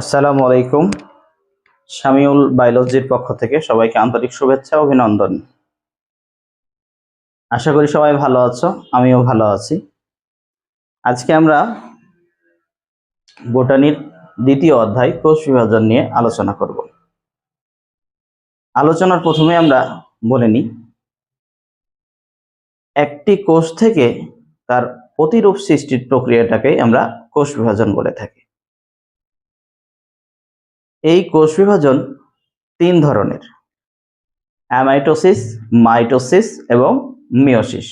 আসসালামু আলাইকুম। শামিউল বায়োলজির পক্ষ থেকে সবাইকে আন্তরিক শুভেচ্ছা, অভিনন্দন। আশা করি সবাই ভালো আছো, আমিও ভালো আছি। আজকে আমরা বোটানির দ্বিতীয় অধ্যায় কোষ বিভাজন নিয়ে আলোচনা করব। আলোচনার প্রথমে আমরা বলে নিই, একটি কোষ থেকে তার প্রতিরূপ সৃষ্টির প্রক্রিয়াটাকে আমরা কোষ বিভাজন বলে থাকি। এই কোষ বিভাজন তিন ধরনের। অ্যামাইটোসিস, মাইটোসিস এবং মিওসিস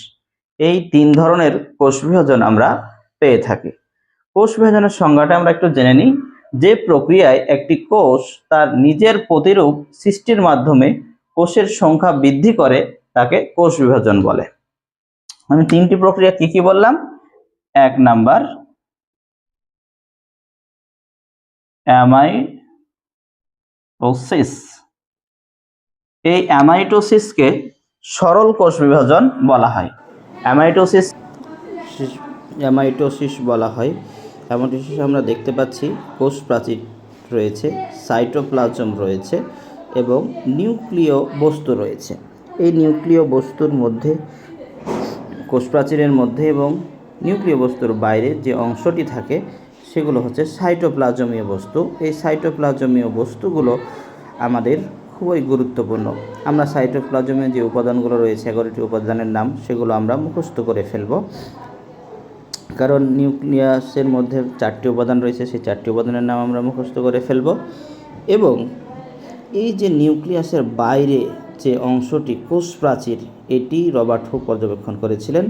এই তিন ধরনের কোষ বিভাজন আমরা পেয়ে থাকি। কোষ বিভাজনের সংজ্ঞাটা আমরা একটু জেনে নিই। যে প্রক্রিয়ায় একটি কোষ তার নিজের প্রতিরূপ সৃষ্টির মাধ্যমে কোষের সংখ্যা বৃদ্ধি করে, তাকে কোষ বিভাজন বলে। আমি তিনটি প্রক্রিয়া কি কি বললাম? এক নাম্বার, অ্যামাই অ্যামাইটোসিস এই অ্যামাইটোসিসকে সরল কোষ বিভাজন বলা হয়। অ্যামাইটোসিস অ্যামাইটোসিস বলা হয়। অ্যামাইটোসিস আমরা দেখতে পাচ্ছি, কোষ প্রাচীর রয়েছে সাইটোপ্লাজম রয়েছে এবং নিউক্লিয় বস্তু রয়েছে। এই নিউক্লিয় বস্তুর মধ্যে, কোষ প্রাচীরের মধ্যে এবং নিউক্লিয় বস্তুর বাইরে যে অংশটি থাকে সেগুলো হচ্ছে সাইটোপ্লাজমীয় বস্তু। এই সাইটোপ্লাজমীয় বস্তুগুলো আমাদের খুবই গুরুত্বপূর্ণ। আমরা সাইটোপ্লাজমে যে উপাদানগুলো রয়েছে, এগারোটি উপাদানের নাম, সেগুলো আমরা মুখস্থ করে ফেলব। কারণ নিউক্লিয়াসের মধ্যে চারটি উপাদান রয়েছে, সেই চারটি উপাদানের নাম আমরা মুখস্থ করে ফেলব। এবং এই যে নিউক্লিয়াসের বাইরে যে অংশটি কোষ প্রাচীর এটি রবার্ট হুক পর্যবেক্ষণ করেছিলেন।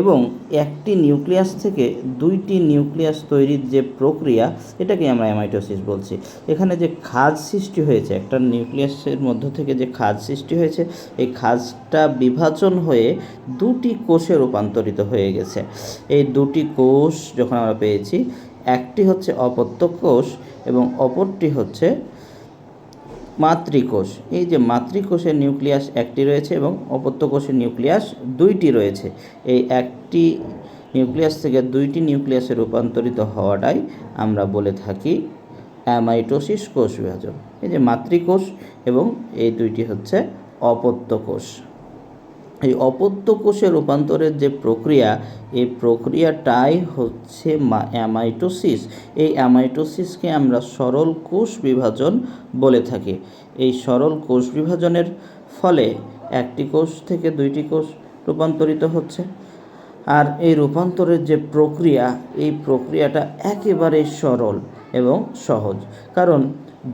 এবং একটি নিউক্লিয়াস থেকে দুইটি নিউক্লিয়াস তৈরির যে প্রক্রিয়া এটাকে আমরা অ্যামাইটোসিস বলছি। এখানে যে খাজ সৃষ্টি হয়েছে, একটা নিউক্লিয়াসের মধ্য থেকে যে খাজ সৃষ্টি হয়েছে, এই খাজটা বিভাজন হয়ে দুটি কোষে রূপান্তরিত হয়ে গেছে। এই দুটি কোষ যখন আমরা পেয়েছি, একটি হচ্ছে অপত্য কোষ এবং অপরটি হচ্ছে মাতৃকোষ। এই যে মাতৃকোষের নিউক্লিয়াস একটি রয়েছে এবং অপত্যকোষের নিউক্লিয়াস দুইটি রয়েছে। এই একটি নিউক্লিয়াস থেকে দুইটি নিউক্লিয়াসে রূপান্তরিত হওয়াটাই আমরা বলে থাকি অ্যামাইটোসিস কোষ বিভাজন। এই যে মাতৃকোষ এবং এই দুইটি হচ্ছে অপত্য কোষ এই অপত্য কোষে রূপান্তরের যে প্রক্রিয়া, এই প্রক্রিয়াটাই হচ্ছে অ্যামাইটোসিস। এই অ্যামাইটোসিসকে আমরা সরল কোষ বিভাজন বলে থাকি। এই সরল কোষ বিভাজনের ফলে একটি কোষ থেকে দুইটি কোষ রূপান্তরিত হচ্ছে। আর এই রূপান্তরের যে প্রক্রিয়া, এই প্রক্রিয়াটা একেবারে সরল এবং সহজ। কারণ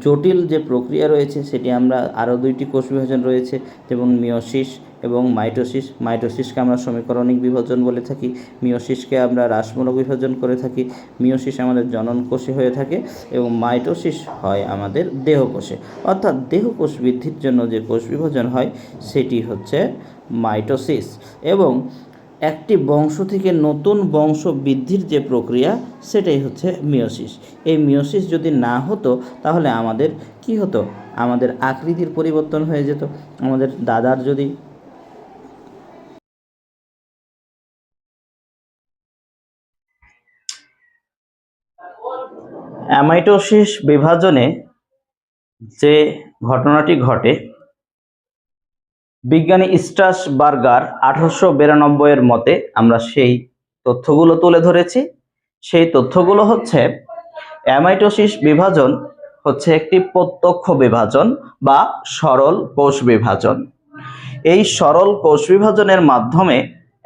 জটিল যে প্রক্রিয়া রয়েছে, সেটি আমরা আরও দুইটি কোষ বিভাজন রয়েছে, যেমন মিওসিস এবং মাইটোসিস, মাইটোসিসকে আমরা সমীকরণিক বিভাজন বলে থাকি মিওসিসকে আমরা রাসমূলক বিভাজন করে থাকি মিওসিস আমাদের জনন কোষে হয়ে থাকে এবং মাইটোসিস হয় আমাদের দেহকোষে। অর্থাৎ দেহকোষ বৃদ্ধির জন্য যে কোষ বিভাজন হয়, সেটি হচ্ছে মাইটোসিস এবং একটি বংশ থেকে নতুন বংশ বৃদ্ধির যে প্রক্রিয়া, সেটাই হচ্ছে মিওসিস এই মিওসিস যদি না হতো, তাহলে আমাদের কি হতো? আমাদের আকৃতির পরিবর্তন হয়ে যেত। আমাদের দাদার যদি অ্যামাইটোসিস বিভাজনে যে ঘটনাটি ঘটে, বিজ্ঞানী স্ট্রাস বার্গার আঠারোশো বিরানব্বইয়ের মতে আমরা সেই তথ্যগুলো তুলে ধরেছি। সেই তথ্যগুলো হচ্ছে, অ্যামাইটোসিস বিভাজন হচ্ছে একটি প্রত্যক্ষ বিভাজন বা সরল কোষ বিভাজন। এই সরল কোষ বিভাজনের মাধ্যমে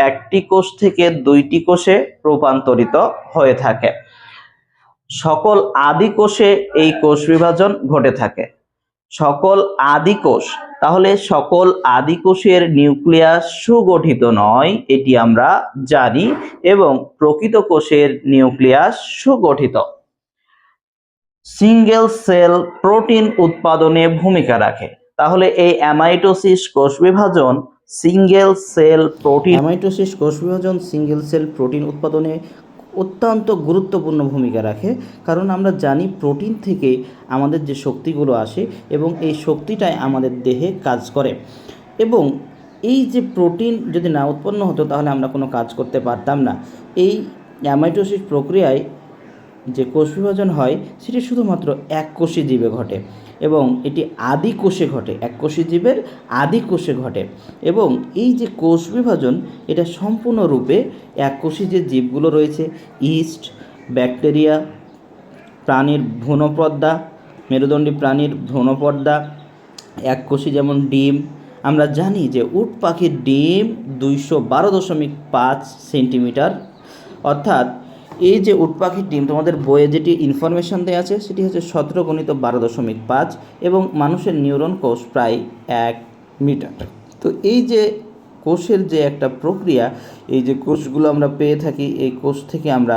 একটি কোষ থেকে দুইটি কোষে রূপান্তরিত হয়ে থাকে। সকল আদি কোষে এই কোষ বিভাজন ঘটে থাকে। সকল আদি কোষ, তাহলে সকল আদি কোষের নিউক্লিয়াস সুগঠিত নয়, এটি আমরা জানি, এবং প্রকৃত কোষের নিউক্লিয়াস সুগঠিত। সিঙ্গেল সেল প্রোটিন উৎপাদনে ভূমিকা রাখে। তাহলে এই অ্যামাইটোসিস কোষ বিভাজন সিঙ্গেল সেল প্রোটিন অ্যামাইটোসিস কোষ বিভাজন সিঙ্গেল সেল প্রোটিন উৎপাদনে অত্যন্ত গুরুত্বপূর্ণ ভূমিকা রাখে। কারণ আমরা জানি প্রোটিন থেকে আমাদের যে শক্তিগুলো আসে এবং এই শক্তিটাই আমাদের দেহে কাজ করে। এবং এই যে প্রোটিন যদি না উৎপন্ন হতো তাহলে আমরা কোনো কাজ করতে পারতাম না। এই অ্যামাইটোসিস প্রক্রিয়ায় যে কোষ বিভাজন হয়, সেটি শুধুমাত্র এক কোষী জীবে ঘটে এবং এটি আদি কোষে ঘটে, এক কোষী জীবের আদি কোষে ঘটে এবং এই যে কোষ বিভাজন, এটা সম্পূর্ণরূপে এক কোষী যে জীবগুলো রয়েছে, ইস্ট, ব্যাকটেরিয়া, প্রাণীর ভ্রূণপর্দা, মেরুদণ্ডী প্রাণীর ভ্রূণপর্দা, এক কোষী যেমন ডিম, আমরা জানি যে উট পাখির ডিম দুইশো বারো দশমিক পাঁচ সেন্টিমিটার, অর্থাৎ এই যে উট পাখির ডিম, তোমাদের বইয়ে যেটি ইনফরমেশন দেওয়া আছে, সেটি হচ্ছে সতেরো গণিত বারো দশমিক পাঁচ এবং মানুষের নিউরন কোষ প্রায় এক মিটার। তো এই যে কোষের যে একটা প্রক্রিয়া, এই যে কোষগুলো আমরা পেয়ে থাকি, এই কোষ থেকে আমরা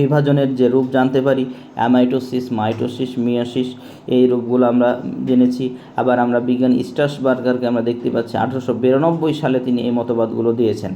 বিভাজনের যে রূপ জানতে পারি অ্যামাইটোসিস মাইটোসিস মিয়াসিস এই রূপগুলো আমরা জেনেছি। আবার আমরা বিজ্ঞানী স্টার্সবার্গারকে আমরা দেখতে পাচ্ছি, আঠারোশো বিরানব্বই সালে তিনি এই মতবাদগুলো দিয়েছেন।